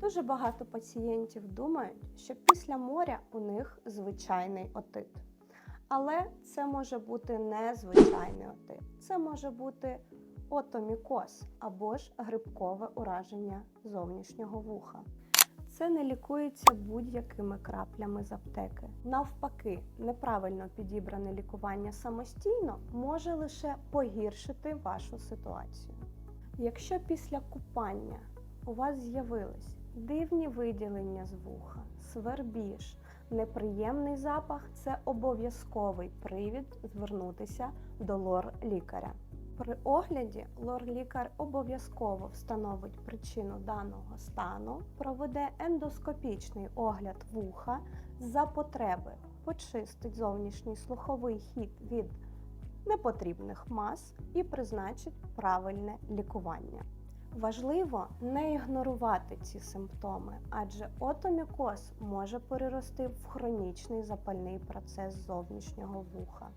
Дуже багато пацієнтів думають, що після моря у них звичайний отит. Але це може бути не звичайний отит. Це може бути отомікоз або ж грибкове ураження зовнішнього вуха. Це не лікується будь-якими краплями з аптеки. Навпаки, неправильно підібране лікування самостійно може лише погіршити вашу ситуацію. Якщо після купання у вас з'явились дивні виділення з вуха, свербіж, неприємний запах, це обов'язковий привід звернутися до лор-лікаря. При огляді лор-лікар обов'язково встановить причину даного стану, проведе ендоскопічний огляд вуха за потреби, почистить зовнішній слуховий хід від непотрібних мас і призначить правильне лікування. Важливо не ігнорувати ці симптоми, адже отомікоз може перерости в хронічний запальний процес зовнішнього вуха.